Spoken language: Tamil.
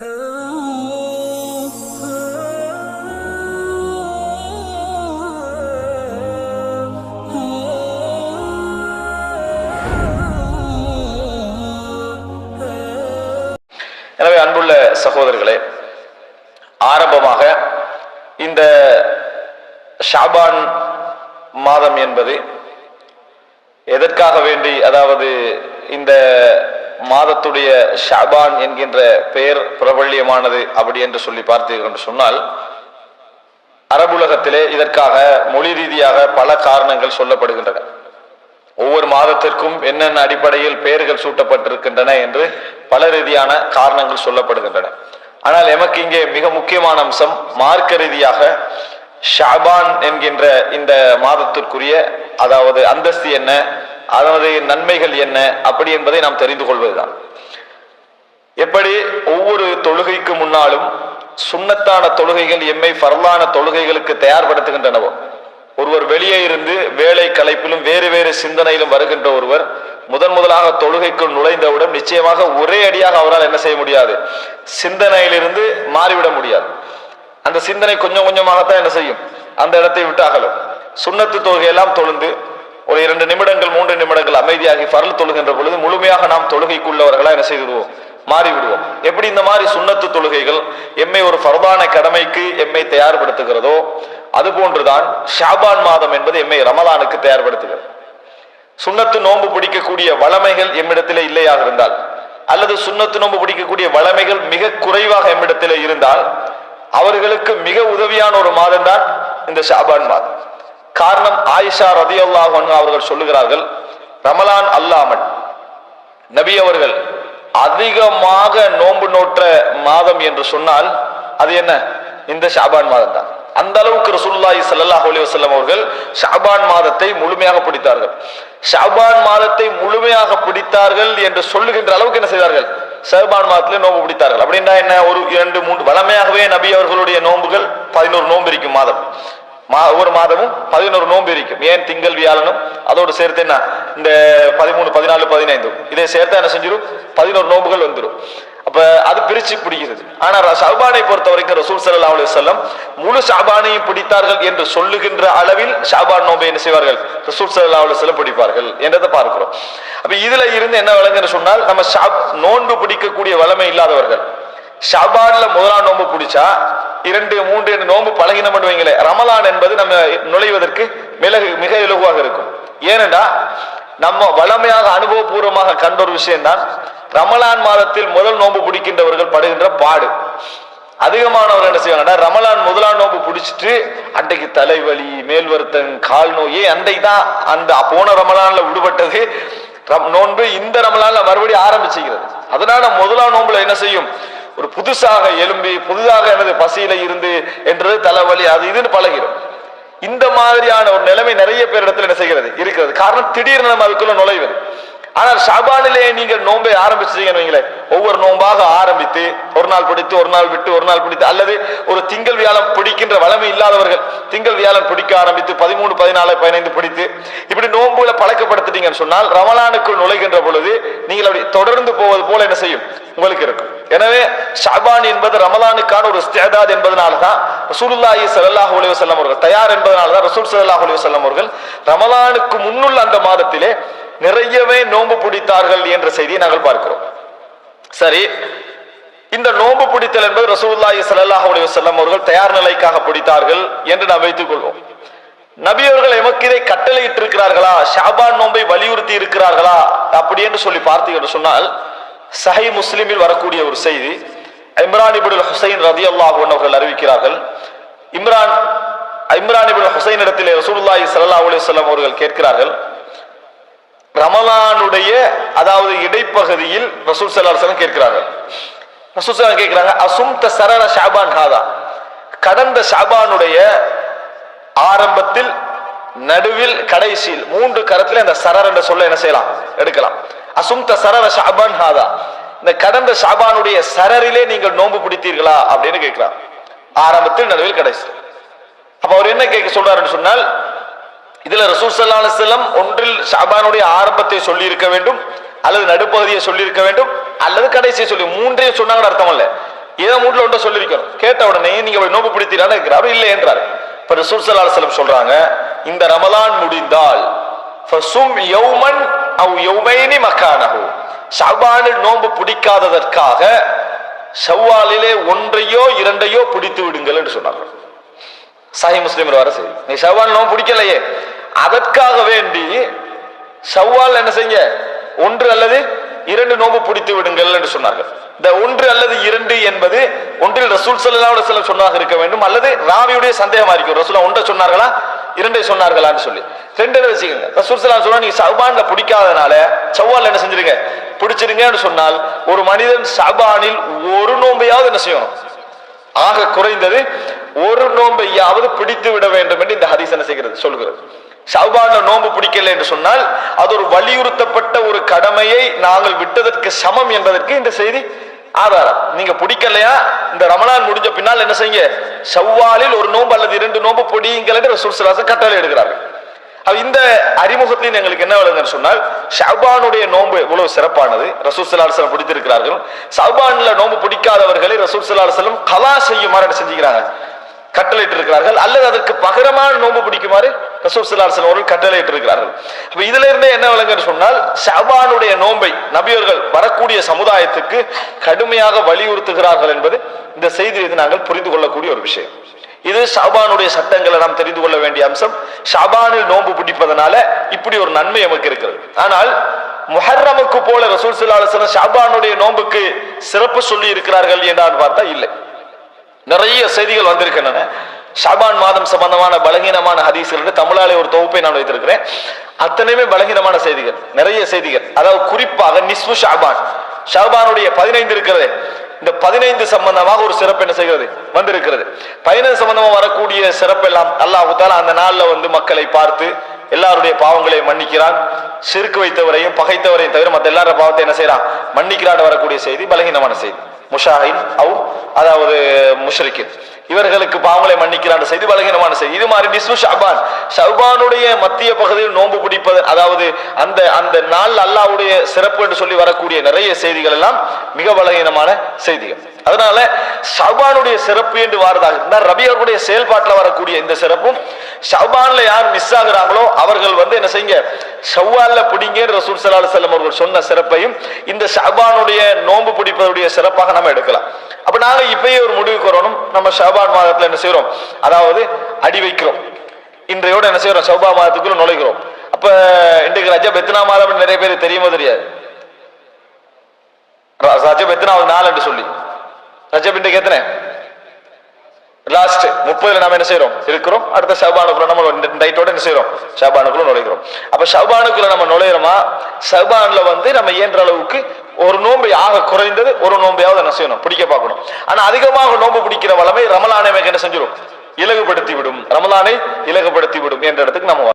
எனவே அன்புள்ள சகோதரர்களே ஆரம்பமாக இந்த ஷாபான் மாதம் என்பது எதற்காக வேண்டி அதாவது இந்த மாதத்துடைய ஷாபான் என்கின்ற பெயர் பிரபல்யமானது அப்படி என்று சொல்லி பார்த்தீர்கள் என்று சொன்னால் அரபுலகத்திலே இதற்காக மொழி ரீதியாக பல காரணங்கள் சொல்லப்படுகின்றன. ஒவ்வொரு மாதத்திற்கும் என்னென்ன அடிப்படையில் பெயர்கள் சூட்டப்பட்டிருக்கின்றன என்று பல ரீதியான காரணங்கள் சொல்லப்படுகின்றன. ஆனால் எமக்கு இங்கே மிக முக்கியமான அம்சம் மார்க்க ரீதியாக ஷாபான் என்கின்ற இந்த மாதத்திற்குரிய அதாவது அந்தஸ்து என்ன அதனுடைய நன்மைகள் என்ன அப்படி என்பதை நாம் தெரிந்து கொள்வதுதான். எப்படி ஒவ்வொரு தொழுகைக்கு முன்னாலும் சுண்ணத்தான தொழுகைகள் எம்மை ஃபர்லான தொழுகைகளுக்கு தயார்படுத்துகின்றனவோ? ஒருவர் வெளியே இருந்து வேலை கலைப்பிலும் வேறு வேறு சிந்தனையிலும் வருகின்ற ஒருவர் முதன் முதலாக தொழுகைக்குள் நுழைந்தவுடன் நிச்சயமாக ஒரே அடியாக அவரால் என்ன செய்ய முடியாது? சிந்தனையிலிருந்து மாறிவிட முடியாது. அந்த சிந்தனை கொஞ்சம் கொஞ்சமாகத்தான் என்ன செய்யும்? அந்த இடத்தை விட்டு அகலும். சுண்ணத்து தொழுகையெல்லாம் தொழுந்து ஒரு இரண்டு நிமிடங்கள் மூன்று நிமிடங்கள் அமைதியாகி பரல் தொழுகின்ற பொழுது முழுமையாக நாம் தொழுகைக்குள்ளவர்களா என்ன செய்துவிடுவோம் மாறிவிடுவோம். எப்படி இந்த மாதிரி சுண்ணத்து தொழுகைகள் எம்மை ஒரு பரதான கடமைக்கு எம்மை தயார்படுத்துகிறதோ அது போன்றுதான் ஷாபான் மாதம் என்பது எம்மை ரமலானுக்கு தயார்படுத்துகிறது. சுண்ணத்து நோன்பு பிடிக்கக்கூடிய வளமைகள் எம்மிடத்திலே இல்லையாக இருந்தால் அல்லது சுண்ணத்து நோன்பு பிடிக்கக்கூடிய வளமைகள் மிக குறைவாக எம்மிடத்திலே இருந்தால் அவர்களுக்கு மிக உதவியான ஒரு மாதம் தான் இந்த ஷாபான் மாதம். காரணம் ஆயிஷா ரதியுல்லாஹ் அவர்கள் சொல்லுகிறார்கள் ரமலான் அல்லாமல் நபி அவர்கள் அதிகமாக நோன்பு நோற்ற மாதம் என்று சொன்னால் அது என்ன? இந்த ஷாபான் மாதம் தான் அந்த அளவுக்கு ரசூலுல்லாஹி சல்லாஹ் அலி வசல்லம் அவர்கள் ஷாபான் மாதத்தை முழுமையாக பிடித்தார்கள். ஷாபான் மாதத்தை முழுமையாக பிடித்தார்கள் என்று சொல்லுகின்ற அளவுக்கு என்ன செய்தார்கள்? ஷாபான் மாதத்திலே நோன்பு பிடித்தார்கள். அப்படின்னா என்ன? ஒரு இரண்டு மூன்று வளமையாகவே நபி அவர்களுடைய நோன்புகள் பதினோரு நோன்பு இருக்கும் மாதம். மா ஒவ்வொரு மாதமும் பதினோரு நோன்பு இருக்கும். ஏன்? திங்கள் வியாழனும். அதோடு சேர்த்து என்ன? இந்த பதிமூணு பதினாலு பதினைந்து இதை சேர்த்து என்ன செஞ்சிடும் பதினோரு நோன்புகள் வந்துடும் அப்ப அது பிரிச்சு பிடிக்கிறது. ஆனா ஷாபானை பொறுத்த வரைக்கும் ரசூல் சல்லா அலி வல்லம் முழு ஷாபானையும் பிடித்தார்கள் என்று சொல்லுகின்ற அளவில் ஷாபான் நோன்பை என்ன செய்வார்கள்? ரசூல் சல்லா அலி வல்லம் பிடிப்பார்கள் என்றதை பார்க்கிறோம். அப்ப இதுல இருந்து என்ன விளங்குன்னு சொன்னால் நம்ம ஷாப் நோன்பு பிடிக்கக்கூடிய வளமை இல்லாதவர்கள். ஷபான்ல முதலாம் நோன்பு பிடிச்சா இரண்டு மூன்று என்று நோன்பு பழகினம் பண்ணுவீங்களே ரமலான் என்பது நம்ம நுழைவதற்கு மிளகு மிக இலகுவாக இருக்கும். ஏனென்றா நம்ம வளமையாக அனுபவபூர்வமாக கண்ட ஒரு விஷயம்தான் ரமலான் மாதத்தில் முதல் நோன்பு பிடிக்கின்றவர்கள் படுகின்ற பாடு. அதிகமானவர் என்ன செய்வாங்கன்னா ரமலான் முதலாம் நோன்பு பிடிச்சிட்டு அன்றைக்கு தலைவலி மேல் வருத்தம் கால் நோயே அன்றைக்கு தான் அந்த போன ரமலான்ல விடுபட்டது. நோன்பு இந்த ரமலான்ல மறுபடியும் ஆரம்பிச்சுக்கிறது அதனால முதலாம் நோன்புல என்ன செய்யும்? ஒரு புதுசாக எலும்பி புதுதாக எனது பசியில இருந்து என்றது தலைவலி அது இதுன்னு பழகிடும். இந்த மாதிரியான ஒரு நிலைமை நிறைய பேர் இடத்துல என்ன செய்கிறது? இருக்கிறது. காரணம் திடீர்னு நம்ம அதுக்குள்ள நுழைவது. ஆனால் ஷாபானிலே நீங்கள் நோன்பை ஆரம்பிச்சீங்கன்னு வைங்களேன். ஒவ்வொரு நோன்பாக ஆரம்பித்து ஒரு நாள் பிடித்து ஒரு நாள் விட்டு ஒரு நாள் பிடித்து அல்லது ஒரு திங்கள் வியாழம் பிடிக்கின்ற வளமை இல்லாதவர்கள் திங்கள் வியாழம் பிடிக்க ஆரம்பித்து பதிமூணு பதினாலு பதினைந்து பிடித்து இப்படி நோன்புல பழக்கப்படுத்திட்டீங்கன்னு சொன்னால் ரமலானுக்குள் நுழைகின்ற பொழுது நீங்கள் அப்படி தொடர்ந்து போவது போல என்ன செய்யும்? உங்களுக்கு இருக்கும். எனவே ஷாபான் என்பது ரமலானுக்கான ஒரு ஸ்தேதாத் என்பதனால தான் ரசூலுல்லாஹி சல்லாஹ் அலைஹி செல்லம் அவர்கள் தயார் என்பதனால தான் ரசூல் சல்லாஹ் அலைஹி வஸல்லம் அவர்கள் ரமலானுக்கு முன்னுள்ள அந்த மாதத்திலே நிறையவே நோன்பு பிடித்தார்கள் என்ற செய்தியை நாங்கள் பார்க்கிறோம். சரி இந்த நோன்பு பிடித்தல் என்பது ரசூல்லாஹி சல்லாஹ் அலைஹி வஸல்லம் அவர்கள் தயார் நிலைக்காக பிடித்தார்கள் என்று நாம் வைத்துக் கொள்வோம். நபியவர்கள் எமக்கு இதை கட்டளையிட்டு இருக்கிறார்களா ஷாபான் நோன்பை வலியுறுத்தி இருக்கிறார்களா? அப்படி என்று சொல்லி பார்த்தீர்கள் சொன்னால் சஹி முஸ்லிமில் வரக்கூடிய ஒரு செய்தி இம்ரான் இபுல் ஹுசைன் ரதி அல்லாஹன் அவர்கள் அறிவிக்கிறார்கள். இம்ரான் இம்ரான் இபுல் ஹுசைன் இடத்திலே ரசூலுல்லாஹி சல்லா அலுவலம் அவர்கள் கேட்கிறார்கள் ரமலானுடைய அதாவது இடைப்பகுதியில் ரசூல் சல்லாஹ் கேட்கிறார்கள். ரசூல் சலாம் கேட்கிறாங்க அசும்த சரர ஷாபான் ஹாதா? கடந்த ஷாபானுடைய ஆரம்பத்தில் நடுவில் கடைசியில் மூன்று கரத்தில் அந்த சரர் என்ற சொல்ல என்ன செய்யலாம்? எடுக்கலாம். அசும்த சரவ ஷாபான் ஹாதா. இந்த கடந்த ஷாபானுடைய சரரிலே நீங்கள் நோன்பு பிடித்தீர்களா? அப்படின்னு கேட்கிறார். ஆரம்பத்தில் நடுவில் கடைசி. அப்ப அவர் என்ன கேட்க சொல்றாருன்னு சொன்னால் இதுல ரசூல் சல்லா அலிஸ்லம் ஒன்றில் ஷாபானுடைய ஆரம்பத்தை சொல்லி இருக்க வேண்டும் அல்லது நடுப்பகுதியை சொல்லி இருக்க வேண்டும் அல்லது கடைசியை சொல்லி மூன்றையும் சொன்னாங்க அர்த்தம் இல்ல. ஏதோ மூட்டில் ஒன்றை சொல்லியிருக்கணும். கேட்ட உடனே நீங்க அவர் நோம்பு பிடித்தீரான்னு இருக்கிறார் இல்லை என்றார். இப்ப ரசூல் சல்லா அலைஹி சொல்றாங்க இந்த ரமலான் முடிந்தால் ஃபசும் யௌமன் அவ் யௌமைனி மக்கானஹு ஷஅபானில் நோன்பு பிடிக்காததற்காக செவ்வாலிலே ஒன்றையோ இரண்டையோ பிடித்து விடுங்கள் என்று சொன்னார்கள். சாஹி முஸ்லீம் வர சரி நீ ஷவ்வால் நோன்பு பிடிக்கலையே. அதற்காக வேண்டி செவ்வால் என்ன செய்ய ஒன்று அல்லது இரண்டு நோன்பு பிடித்து விடுங்கள் என்று சொன்னார்கள். இந்த ஒன்று அல்லது இரண்டு என்பது ஒன்றில் ரசூல் ஸல்லல்லாஹு சில சொன்னாக இருக்க வேண்டும். அல்லது ராவியுடைய சந்தேகமா இருக்கும். ரசூலா ஒன்றை சொன்னார்களா? இரண்டை சொன்னார்களான்னு சொல்லி. ரெண்டு வச்சுக்கோங்க ரசூல் சொன்னா நீங்க ஷவ்பான்ல பிடிக்காதனால சவால் என்ன செஞ்சிருங்க? பிடிச்சிருங்கன்னு சொன்னால் ஒரு மனிதன் சபானில் ஒரு நோன்பையாவது என்ன செய்யணும்? ஆக குறைந்தது ஒரு நோன்பையாவது பிடித்து விட வேண்டும் என்று இந்த ஹதீஸ் என்ன செய்கிறது? சொல்கிறது. ஷாபான்ல நோன்பு பிடிக்கல என்று சொன்னால் அது ஒரு வலியுறுத்தப்பட்ட ஒரு கடமையை நாங்கள் விட்டதற்கு சமம் என்பதற்கு இந்த செய்தி ஆதாரம். நீங்க பிடிக்கலையா? இந்த ரமணான் முடிஞ்ச பின்னால் என்ன செய்யுங்க? செவ்வாலில் ஒரு நோன்பு அல்லது இரண்டு நோன்பு பிடிங்கள் என்று கட்டளை எடுக்கிறார்கள் இந்த அறிமுகத்தின் எங்களுக்கு என்ன விளங்குன்னு சொன்னால் ஷபானுடைய நோன்பு இவ்வளவு சிறப்பானது. ரசூல் ஸல்லல்லாஹு பிடித்திருக்கிறார்கள். ஷாபான்ல நோன்பு பிடிக்காதவர்களை ரசூல் ஸல்லல்லாஹு கலா செய்யுமாறு செஞ்சுக்கிறாங்க கட்டளையிட்டு இருக்கிறார்கள் அல்லது அதற்கு பகரமான நோன்பு பிடிக்குமாறு ரசூல் ஸல்லல்லாஹு அவர்கள் கட்டளையிட்டு இருக்கிறார்கள் அப்ப இதுல இருந்தே என்ன விளங்குன்னு சொன்னால் ஷபானுடைய நோன்பை நபியர்கள் வரக்கூடிய சமுதாயத்துக்கு கடுமையாக வலியுறுத்துகிறார்கள் என்பது இந்த செய்தியிலிருந்து நாங்கள் புரிந்து கொள்ளக்கூடிய ஒரு விஷயம். இது ஷாபானுடைய சட்டங்களை நாம் தெரிந்து கொள்ள வேண்டிய அம்சம். ஷாபானில் நோன்பு பிடிப்பதனால இப்படி ஒரு நன்மை நமக்கு இருக்கிறது. ஆனால் முஹர்ரமுக்கு போல ரசூல் ஸல்லல்லாஹு ஷாபானுடைய நோன்புக்கு சிறப்பு சொல்லி இருக்கிறார்கள் என்றான் பார்த்தா இல்லை. நிறைய செய்திகள் வந்திருக்கின்றன. ஷாபான் மாதம் சம்பந்தமான பலகீனமான ஹதீஸ்கள் தமிழாலே ஒரு தொகுப்பை நான் வைத்திருக்கிறேன். அத்தனையுமே பலகீனமான செய்திகள். நிறைய செய்திகள். அதாவது குறிப்பாக நிஸ்பு ஷாபான். ஷாபானுடைய பதினைந்து இருக்கிறது. இந்த பதினைந்து சம்பந்தமாக ஒரு சிறப்பு என்ன செய்கிறது? வந்திருக்கிறது. பதினைந்து சம்பந்தமாக வரக்கூடிய சிறப்பு எல்லாம் அல்லாஹு அந்த நாளில் வந்து மக்களை பார்த்து எல்லாருடைய பாவங்களையும் மன்னிக்கிறான். சிறுக்கு வைத்தவரையும் பகைத்தவரையும் தவிர மற்ற எல்லாரோட பாவத்தை என்ன செய்யறான் மன்னிக்கிறான் வரக்கூடிய செய்தி பலகீனமான செய்தி. முஷாஹின் அவு அதாவது முஷ்ரிக்கின். இவர்களுக்கு பாவங்களை மன்னிக்கிறான். செய்தி பலகீனமான செய்தி. இது மாதிரி நிஸ்பு ஷாபான். ஷபானுடைய மத்திய பகுதியில் நோன்பு பிடிப்பது அதாவது அந்த அந்த நாள் அல்லாவுடைய சிறப்பு என்று சொல்லி வரக்கூடிய நிறைய செய்திகள் எல்லாம் மிக பலகீனமான செய்திகள். அதனால ஷபானுடைய சிறப்பு என்று வாரதாக இருந்தால் ரபி அவர்களுடைய செயல்பாட்டில் வரக்கூடிய இந்த சிறப்பும் ஷபான்ல யார் மிஸ் ஆகுறாங்களோ அவர்கள் வந்து என்ன செய்யுங்க? ஷவ்வால்ல பிடிங்க ரசூல் ஸல்லல்லாஹு செல்லம் அவர்கள் சொன்ன சிறப்பையும் இந்த ஷபானுடைய நோன்பு பிடிப்பதுடைய சிறப்பாக நம்ம எடுக்கலாம். அப்ப நாங்க இப்பயே ஒரு முடிவுக்கு வரணும். நம்ம ஷாபான் மாதத்துல என்ன செய்யறோம் அதாவது அடி வைக்கிறோம். இன்றையோட என்ன செய்யறோம் ஷௌபா மாதத்துக்குள்ள நுழைக்கிறோம் அப்ப இன்றைக்கு ரஜப் எத்தனா மாதம் நிறைய பேர் தெரியுமோ தெரியாது? ர- ரஜப் எத்தனாவது நாள் என்று சொல்லி. ரஜப் இன்றைக்கு எத்தனை? லாஸ்ட் முப்பதுல நாம என்ன செய்யறோம் இருக்கிறோம். அடுத்த ஷபானுக்குள்ள நம்ம நைட்டோட என்ன செய்யறோம் ஷபானுக்குள்ள நுழைக்கிறோம் அப்ப ஷபானுக்குள்ள நம்ம நுழையிறோமா? ஷபான்ல வந்து நம்ம இயன்ற அளவுக்கு ஒரு நோன்பை ஆக குறைந்தது ஒரு நோன்பையாவது என்ன செய்யணும்? பிடிக்க பார்க்கணும். ஆனா அதிகமாக நோன்பு பிடிக்கிற வளமை ரமலானை என்ன செஞ்சிடும் இலகுபடுத்தி விடும். ரமலானை இலகுபடுத்தி விடும் என்ற இடத்துக்கு நம்ம